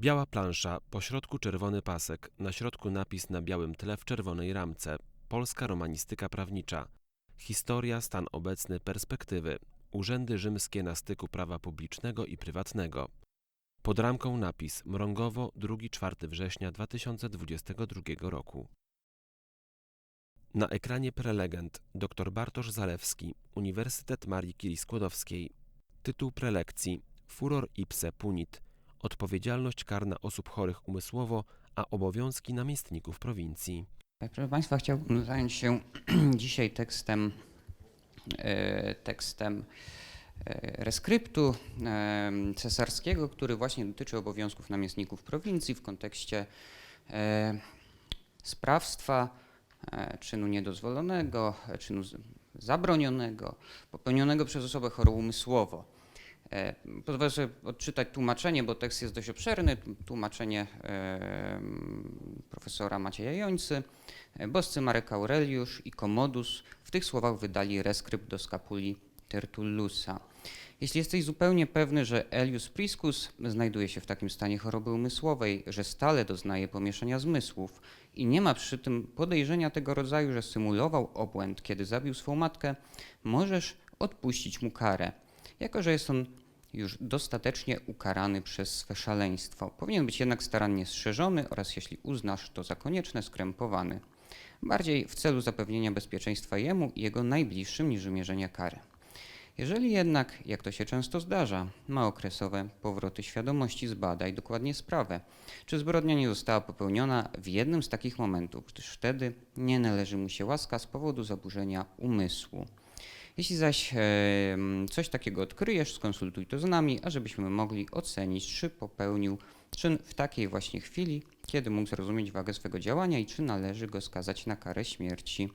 Biała plansza, po środku czerwony pasek, na środku napis na białym tle w czerwonej ramce. Polska romanistyka prawnicza. Historia, stan obecny, perspektywy. Urzędy rzymskie na styku prawa publicznego i prywatnego. Pod ramką napis Mrągowo 2-4 września 2022 roku. Na ekranie prelegent dr Bartosz Zalewski, Uniwersytet Marii Curie-Skłodowskiej. Tytuł prelekcji Furor ipse punit. Odpowiedzialność karna osób chorych umysłowo, a obowiązki namiestników prowincji. Tak, Proszę Państwa, chciałbym zająć się dzisiaj tekstem, e, tekstem e, reskryptu e, cesarskiego, który właśnie dotyczy obowiązków namiestników prowincji w kontekście sprawstwa, czynu niedozwolonego, czynu zabronionego, popełnionego przez osobę chorą umysłowo. E, Pozwolę sobie odczytać tłumaczenie, bo tekst jest dość obszerny. Tłumaczenie e, profesora Macieja Jońcy. Boscy Marek Aureliusz i Commodus w tych słowach wydali reskrypt do skapuli Tertullusa. Jeśli jesteś zupełnie pewny, że Elius Priscus znajduje się w takim stanie choroby umysłowej, że stale doznaje pomieszania zmysłów i nie ma przy tym podejrzenia tego rodzaju, że symulował obłęd, kiedy zabił swą matkę, możesz odpuścić mu karę, jako że jest on już dostatecznie ukarany przez swe szaleństwo. Powinien być jednak starannie strzeżony oraz, jeśli uznasz to za konieczne, skrępowany. Bardziej w celu zapewnienia bezpieczeństwa jemu i jego najbliższym niż wymierzenia kary. Jeżeli jednak, jak to się często zdarza, ma okresowe powroty świadomości, zbadaj dokładnie sprawę, czy zbrodnia nie została popełniona w jednym z takich momentów, gdyż wtedy nie należy mu się łaska z powodu zaburzenia umysłu. Jeśli zaś e, coś takiego odkryjesz, skonsultuj to z nami, ażebyśmy mogli ocenić, czy popełnił czyn w takiej właśnie chwili, kiedy mógł zrozumieć wagę swego działania i czy należy go skazać na karę śmierci.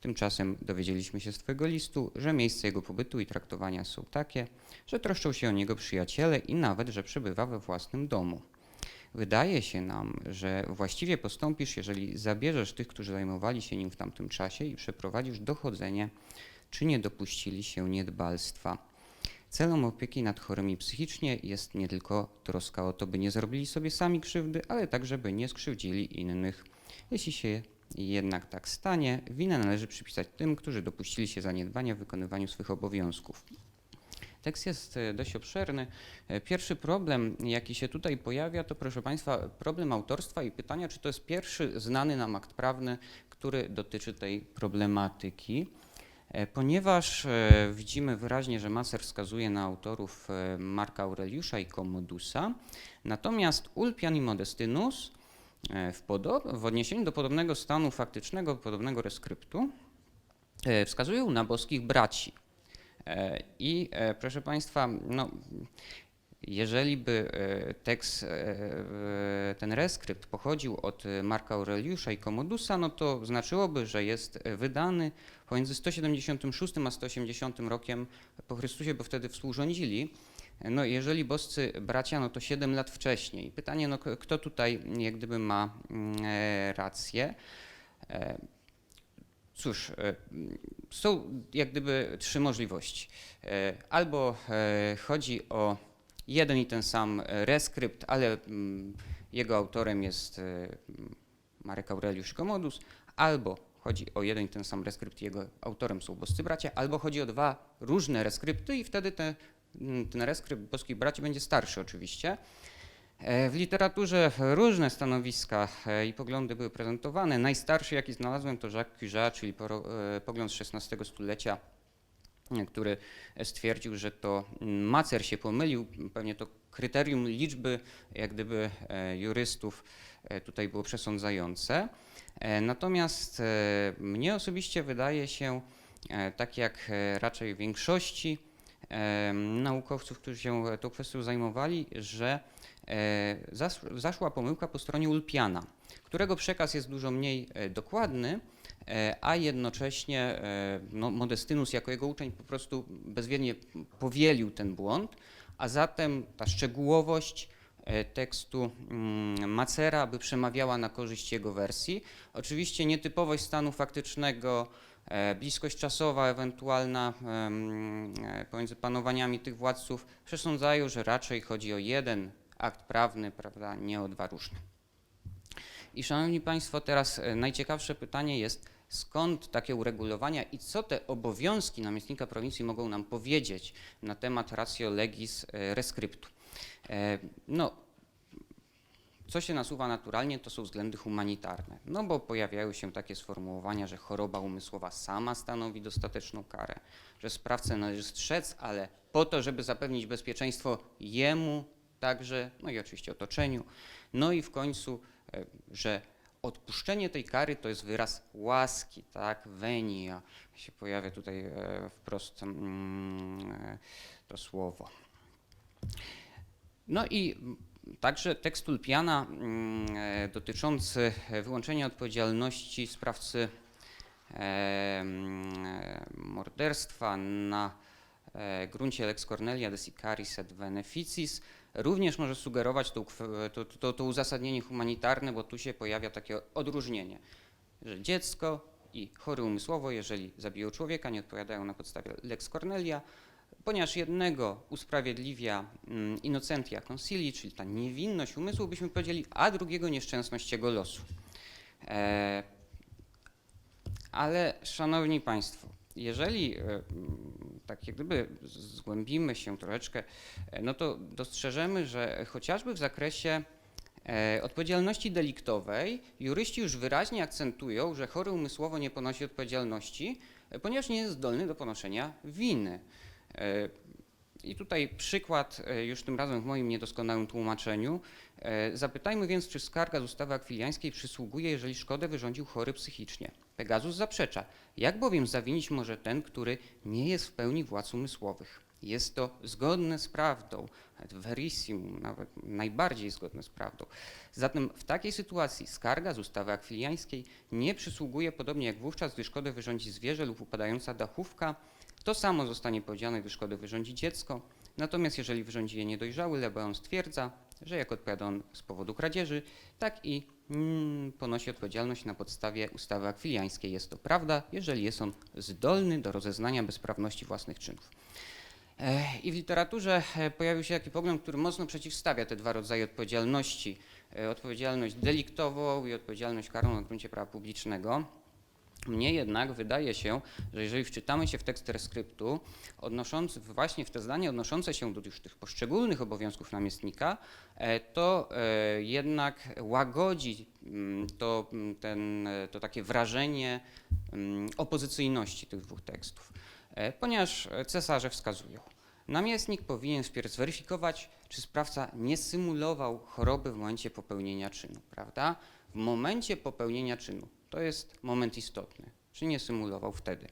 Tymczasem dowiedzieliśmy się z Twojego listu, że miejsce jego pobytu i traktowania są takie, że troszczą się o niego przyjaciele i nawet, że przebywa we własnym domu. Wydaje się nam, że właściwie postąpisz, jeżeli zabierzesz tych, którzy zajmowali się nim w tamtym czasie i przeprowadzisz dochodzenie, czy nie dopuścili się niedbalstwa. Celem opieki nad chorymi psychicznie jest nie tylko troska o to, by nie zrobili sobie sami krzywdy, ale także, by nie skrzywdzili innych. Jeśli się jednak tak stanie, winę należy przypisać tym, którzy dopuścili się zaniedbania w wykonywaniu swych obowiązków. Tekst jest e, dość obszerny. E, Pierwszy problem, jaki się tutaj pojawia, to proszę Państwa, problem autorstwa i pytania, czy to jest pierwszy znany nam akt prawny, który dotyczy tej problematyki. E, Ponieważ e, widzimy wyraźnie, że Maser wskazuje na autorów e, Marka Aureliusza i Commodusa, natomiast Ulpian i Modestynus w, w odniesieniu do podobnego stanu faktycznego, podobnego reskryptu, wskazują na boskich braci. I proszę Państwa, no, jeżeli by e, tekst, e, ten reskrypt pochodził od e, Marka Aureliusza i Commodusa, no to znaczyłoby, że jest wydany pomiędzy 176 a 180 rokiem po Chrystusie, bo wtedy współrządzili. No jeżeli boscy bracia, no to 7 lat wcześniej. Pytanie, no kto tutaj jak gdyby ma mm, rację? Cóż, są jak gdyby trzy możliwości. Albo chodzi o jeden i ten sam reskrypt, ale mm, jego autorem jest e, mm, Marek Aureliusz Commodus, albo chodzi o jeden i ten sam reskrypt, jego autorem są boscy bracia, albo chodzi o dwa różne reskrypty i wtedy te, mm, ten reskrypt boskich braci będzie starszy oczywiście. E, W literaturze różne stanowiska e, i poglądy były prezentowane. Najstarszy, jaki znalazłem, to Jacques Cujas, czyli e, pogląd z XVI stulecia, e, który stwierdził, że to Macer się pomylił. Pewnie to kryterium liczby, jak gdyby e, jurystów e, tutaj było przesądzające. E, Natomiast mnie osobiście wydaje się, tak jak raczej większości naukowców, którzy się tą kwestią zajmowali, że zas- zaszła pomyłka po stronie Ulpiana, którego przekaz jest dużo mniej dokładny, a jednocześnie e, Modestynus jako jego uczeń po prostu bezwiednie powielił ten błąd, a zatem ta szczegółowość e, tekstu mm, Macera by przemawiała na korzyść jego wersji. Oczywiście nietypowość stanu faktycznego, e, bliskość czasowa ewentualna e, pomiędzy panowaniami tych władców przesądzają, że raczej chodzi o jeden akt prawny, prawda, nieodwaróżny. I szanowni państwo, teraz e, najciekawsze pytanie jest, skąd takie uregulowania i co te obowiązki namiestnika prowincji mogą nam powiedzieć na temat ratio legis e, rescriptu. E, No, co się nasuwa naturalnie, to są względy humanitarne. No bo pojawiają się takie sformułowania, że choroba umysłowa sama stanowi dostateczną karę, że sprawcę należy strzec, ale po to, żeby zapewnić bezpieczeństwo jemu także, no i oczywiście otoczeniu. No i w końcu, e, że odpuszczenie tej kary to jest wyraz łaski, tak, venia, się pojawia tutaj e, wprost mm, e, to słowo. No i także tekst Ulpiana mm, e, dotyczący wyłączenia odpowiedzialności sprawcy mm, morderstwa na gruncie Lex Cornelia de Sicaris et Beneficis również może sugerować to, to, to, to uzasadnienie humanitarne, bo tu się pojawia takie odróżnienie, że dziecko i chory umysłowo, jeżeli zabiją człowieka, nie odpowiadają na podstawie Lex Cornelia, ponieważ jednego usprawiedliwia mm, innocentia consili, czyli ta niewinność umysłu, byśmy powiedzieli, a drugiego nieszczęsność jego losu. E, ale szanowni państwo, jeżeli e, tak jak gdyby zgłębimy się troszeczkę, e, no to dostrzeżemy, że chociażby w zakresie e, odpowiedzialności deliktowej juryści już wyraźnie akcentują, że chory umysłowo nie ponosi odpowiedzialności, ponieważ nie jest zdolny do ponoszenia winy. I tutaj przykład, już tym razem w moim niedoskonałym tłumaczeniu. Zapytajmy więc, czy skarga z ustawy akwiliańskiej przysługuje, jeżeli szkodę wyrządził chory psychicznie. Pegazus zaprzecza. Jak bowiem zawinić może ten, który nie jest w pełni władz umysłowych? Jest to zgodne z prawdą, verissimum, nawet najbardziej zgodne z prawdą. Zatem w takiej sytuacji skarga z ustawy akwiliańskiej nie przysługuje, podobnie jak wówczas, gdy szkodę wyrządzi zwierzę lub upadająca dachówka, to samo zostanie powiedziane, gdy szkodę wyrządzi dziecko. Natomiast jeżeli wyrządzi je niedojrzały, Lebeon stwierdza, że jak odpowiada on z powodu kradzieży, tak i ponosi odpowiedzialność na podstawie ustawy akwiliańskiej. Jest to prawda, jeżeli jest on zdolny do rozeznania bezprawności własnych czynów. E, I w literaturze e, pojawił się taki pogląd, który mocno przeciwstawia te dwa rodzaje odpowiedzialności. E, Odpowiedzialność deliktową i odpowiedzialność karną na gruncie prawa publicznego. Mnie jednak wydaje się, że jeżeli wczytamy się w tekst reskryptu, odnoszący właśnie w te zdania odnoszące się do już tych poszczególnych obowiązków namiestnika, e, to e, jednak łagodzi mm, to, mm, ten, e, to takie wrażenie mm, opozycyjności tych dwóch tekstów, ponieważ cesarze wskazują, namiestnik powinien wpierw zweryfikować, czy sprawca nie symulował choroby w momencie popełnienia czynu, prawda? Momencie popełnienia czynu. To jest moment istotny. Czy nie symulował wtedy?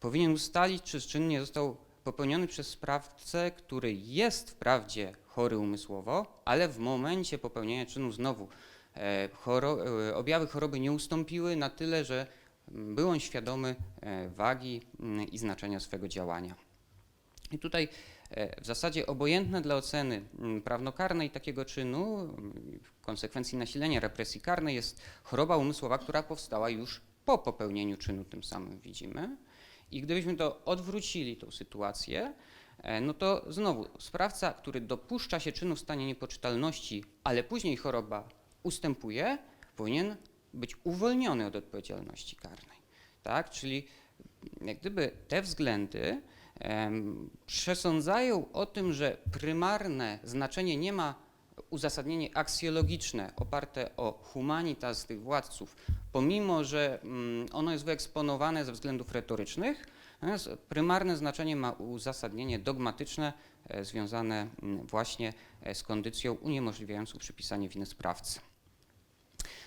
Powinien ustalić, czy czyn nie został popełniony przez sprawcę, który jest wprawdzie chory umysłowo, ale w momencie popełnienia czynu znowu e, choro, e, objawy choroby nie ustąpiły na tyle, że był on świadomy e, wagi i znaczenia swego działania. I tutaj w zasadzie obojętne dla oceny mm, prawnokarnej takiego czynu, w konsekwencji nasilenia represji karnej, jest choroba umysłowa, która powstała już po popełnieniu czynu, tym samym widzimy. I gdybyśmy to odwrócili, tą sytuację, e, no to znowu sprawca, który dopuszcza się czynu w stanie niepoczytalności, ale później choroba ustępuje, powinien być uwolniony od odpowiedzialności karnej. Tak? Czyli jak gdyby te względy przesądzają o tym, że prymarne znaczenie nie ma uzasadnienie aksjologiczne oparte o humanitas tych władców, pomimo że mm, ono jest wyeksponowane ze względów retorycznych, natomiast prymarne znaczenie ma uzasadnienie dogmatyczne e, związane mm, właśnie e, z kondycją uniemożliwiającą przypisanie winy sprawcy.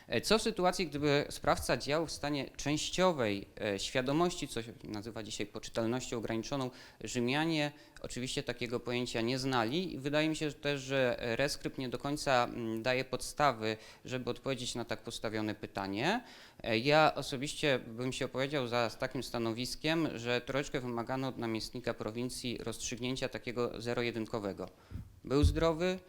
E, Co w sytuacji, gdyby sprawca działał w stanie częściowej e, świadomości, co się nazywa dzisiaj poczytalnością ograniczoną, Rzymianie oczywiście takiego pojęcia nie znali i wydaje mi się też, że reskrypt nie do końca mm, daje podstawy, żeby odpowiedzieć na tak postawione pytanie. E, Ja osobiście bym się opowiedział za takim stanowiskiem, że troszeczkę wymagano od namiestnika prowincji rozstrzygnięcia takiego zero-jedynkowego. Był zdrowy,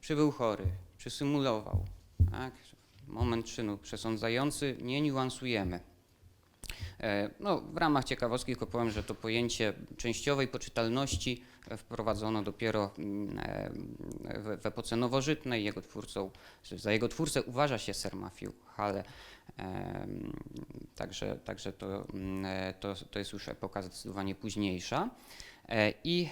czy był chory, czy symulował. Tak? Moment czynu przesądzający nie niuansujemy. E, No, w ramach ciekawostki tylko powiem, że to pojęcie częściowej poczytalności e, wprowadzono dopiero mm, e, w, epoce nowożytnej. Jego twórcą, za jego twórcę uważa się Sir Matthew Hale. Także, także to, mm, to, to jest już epoka zdecydowanie późniejsza. E, I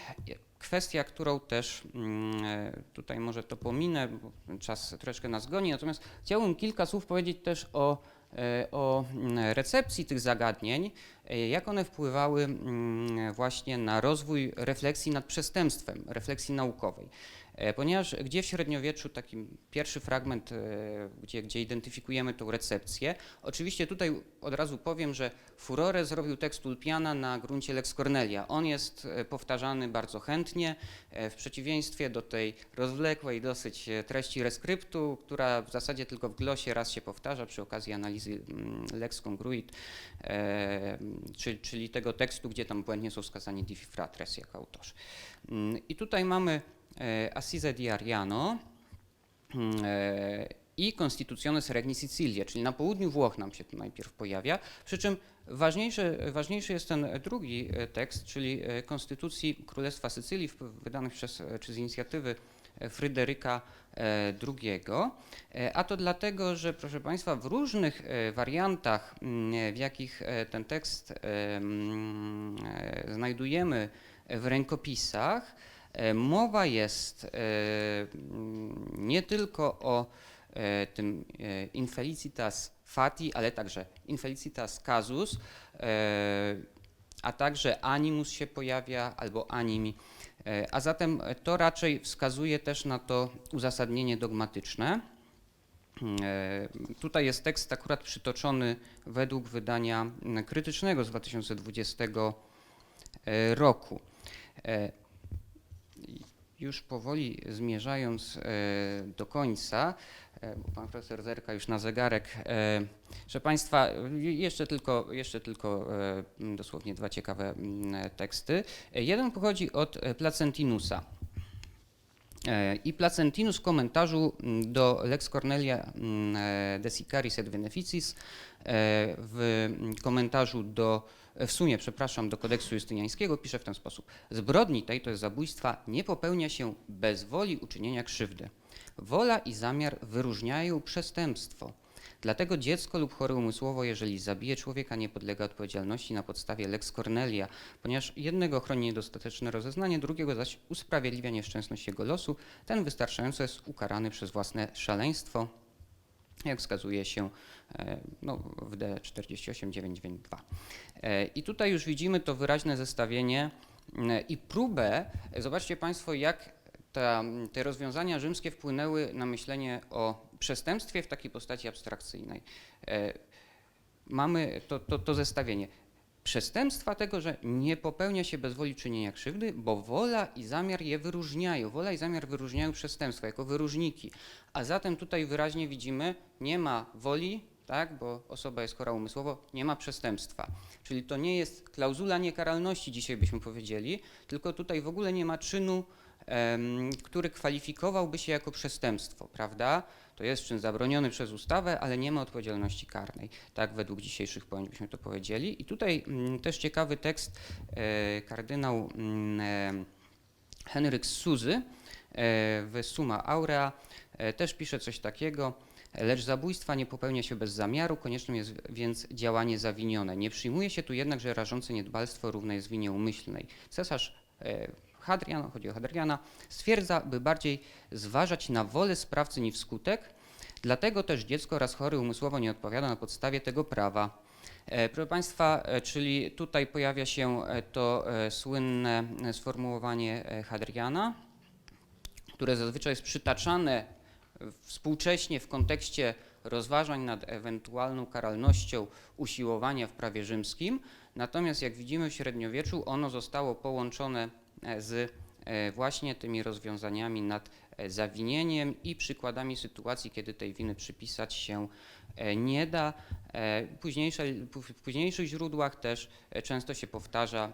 kwestia, którą też mm, e, tutaj może to pominę, bo czas troszeczkę nas goni, natomiast chciałbym kilka słów powiedzieć też o, e, o mm, recepcji tych zagadnień, jak one wpływały mm, właśnie na rozwój refleksji nad przestępstwem, refleksji naukowej. E, Ponieważ gdzie w średniowieczu taki pierwszy fragment, e, gdzie, gdzie identyfikujemy tą recepcję, oczywiście tutaj od razu powiem, że Furore zrobił tekst Ulpiana na gruncie Lex Cornelia. On jest e, powtarzany bardzo chętnie, w przeciwieństwie do tej rozwlekłej dosyć treści reskryptu, która w zasadzie tylko w glosie raz się powtarza przy okazji analizy mm, Lex Congruit, czyli, czyli tego tekstu, gdzie tam błędnie są wskazani Divi Fratres jako autorzy. Mm, I tutaj mamy Assise di Ariano mm, e, i Constitutiones Regni Sicilie, czyli na południu Włoch nam się tu najpierw pojawia, przy czym ważniejszy, ważniejszy jest ten drugi e, tekst, czyli e, Konstytucji Królestwa Sycylii, wydanych przez, e, czy z inicjatywy e, Fryderyka e, II. E, A to dlatego, że proszę Państwa, w różnych e, wariantach, mm, w jakich e, ten tekst e, mm, e, znajdujemy w rękopisach, e, mowa jest e, mm, nie tylko o e, tym e, infelicitas fati, ale także infelicitas casus, e, a także animus się pojawia albo animi. E, A zatem to raczej wskazuje też na to uzasadnienie dogmatyczne. E, Tutaj jest tekst akurat przytoczony według wydania mm, krytycznego z 2020 e, roku. Już powoli zmierzając e, do końca, e, pan profesor zerka już na zegarek, że państwa, jeszcze tylko, jeszcze tylko e, dosłownie dwa ciekawe m, teksty. Jeden pochodzi od Placentinusa. I Placentinus w komentarzu mm, do Lex Cornelia mm, de Sicaris et Beneficis, w mm, komentarzu do, w sumie, przepraszam, do kodeksu justyniańskiego pisze w ten sposób. Zbrodni tej, to jest zabójstwa, nie popełnia się bez woli uczynienia krzywdy. Wola i zamiar wyróżniają przestępstwo. Dlatego dziecko lub chory umysłowo, jeżeli zabije człowieka, nie podlega odpowiedzialności na podstawie lex Cornelia, ponieważ jednego chroni niedostateczne rozeznanie, drugiego zaś usprawiedliwia nieszczęsność jego losu, ten wystarczająco jest ukarany przez własne szaleństwo, jak wskazuje się e, no, w D48992. E, I tutaj już widzimy to wyraźne zestawienie m, i próbę, e, zobaczcie Państwo, jak ta, te rozwiązania rzymskie wpłynęły na myślenie o przestępstwie w takiej postaci abstrakcyjnej. E, Mamy to, to, to zestawienie przestępstwa tego, że nie popełnia się bez woli czynienia krzywdy, bo wola i zamiar je wyróżniają. Wola i zamiar wyróżniają przestępstwa jako wyróżniki. A zatem tutaj wyraźnie widzimy, nie ma woli, tak, bo osoba jest chora umysłowo, nie ma przestępstwa. Czyli to nie jest klauzula niekaralności, dzisiaj byśmy powiedzieli, tylko tutaj w ogóle nie ma czynu, który kwalifikowałby się jako przestępstwo, prawda? To jest czyn zabroniony przez ustawę, ale nie ma odpowiedzialności karnej. Tak według dzisiejszych pojęć byśmy to powiedzieli. I tutaj mm, też ciekawy tekst e, kardynał mm, e, Henryk Suzy e, w Summa Aurea e, też pisze coś takiego. Lecz zabójstwa nie popełnia się bez zamiaru, koniecznym jest więc działanie zawinione. Nie przyjmuje się tu jednak, że rażące niedbalstwo równe jest winie umyślnej. Cesarz e, Hadrian, chodzi o Hadriana, stwierdza, by bardziej zważać na wolę sprawcy niż skutek, dlatego też dziecko raz chory umysłowo nie odpowiada na podstawie tego prawa. E, Proszę Państwa, e, czyli tutaj pojawia się e, to słynne sformułowanie Hadriana, które zazwyczaj jest przytaczane współcześnie w kontekście rozważań nad ewentualną karalnością usiłowania w prawie rzymskim. Natomiast jak widzimy w średniowieczu ono zostało połączone z e, właśnie tymi rozwiązaniami nad e, zawinieniem i przykładami sytuacji, kiedy tej winy przypisać się e, nie da. E, w późniejszych źródłach też e, często się powtarza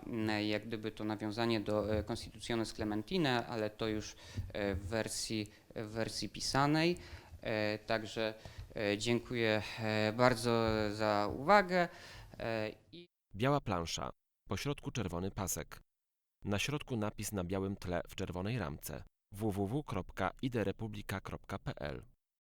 jak gdyby to nawiązanie do e, Constitutiones Clementine, ale to już e, w wersji, w wersji pisanej. E, Także e, dziękuję e, bardzo za uwagę. E, Biała plansza, po środku czerwony pasek. Na środku napis na białym tle w czerwonej ramce www.iderepublika.pl